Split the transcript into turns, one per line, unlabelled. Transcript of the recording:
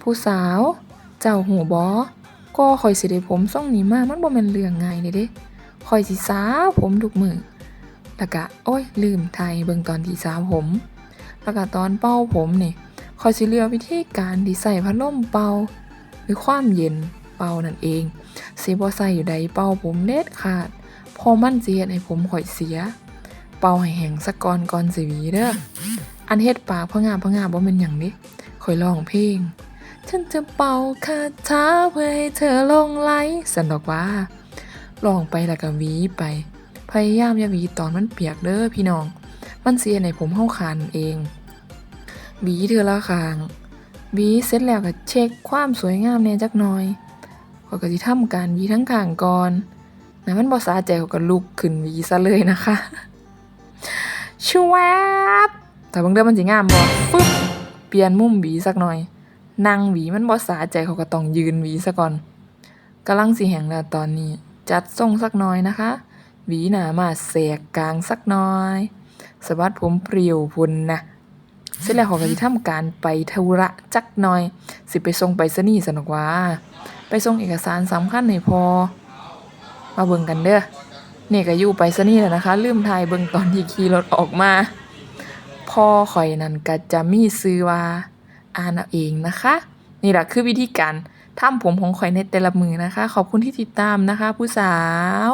ผู้สาว เจ้าหูบ่ก็ข่อยสิได้ผมทรงนี้มามันบ่แม่นเรื่องง่ายเด้เด้ข่อยสิสาวผมทุกมือแล้วก็โอ้ย ลืมไทยเบิ่งตอนที่สาวผม แล้วก็ตอนเป่าผมนี่ข่อยสิเลือกวิธีการที่ใส่พัดลมเป่าหรือความเย็นเป่านั่นเองสิบ่ใส่อยู่ใดเป่าผมเด็ดขาดพอมันสิเฮ็ดให้ผมข่อยเสีย เป่าให้แห้งสักก่อนก่อนสิหวีเด้ออันเฮ็ดปากพะงาพะงาบ่แม่นหยังเด้ข่อยร้องเพลง ฉันจะเป่าคาถาเพื่อให้เธอลงไหลสันดอกว่าร้องไปแล้วก็หวีไป พยายามอย่าวีตอนมันเปียกเด้อพี่น้อง มันเสียในผมเฮาคันเองวีเทื่อละข้างวีเสร็จแล้วก็เช็คความสวยงามแน่จักหน่อยข้อยก็สิทำการวีทั้งข้างก่อนนะมันบ่สาใจข้อยก็ลุกขึ้นวีซะเลยนะคะชวบแต่บางเดือมันสิงามบ่ฟึบเปลี่ยนมุมวีสักหน่อย นั่งหวีมันบ่สาใจเขาก็ต้องยืนหวีซะก่อนกำลังสิแหงแล้วตอนนี้ จัดทรงสักหน่อยนะคะ หวีหนามาแสกกลางสักหน่อยสะบัดผมเปรียวพุนนะเสร็จแล้วเขาก็สิทำการไปธุระจักหน่อย สิไปส่งไปรษณีย์สนกว่า ไปส่งเอกสารสำคัญให้พอมาเบิ่งกันเด้อเนี่ยก็อยู่ไปซนี่แหละนะคะ ลืมถ่ายเบิ่งตอนที่ขี่รถออกมาพ่อข่อยนั่นก็จะมีซื้อว่า อ่านเอาเองนะคะ นี่แหละคือวิธีการทำผมของข่อยในแต่ละมือนะคะ ขอบคุณที่ติดตามนะคะ ผู้สาว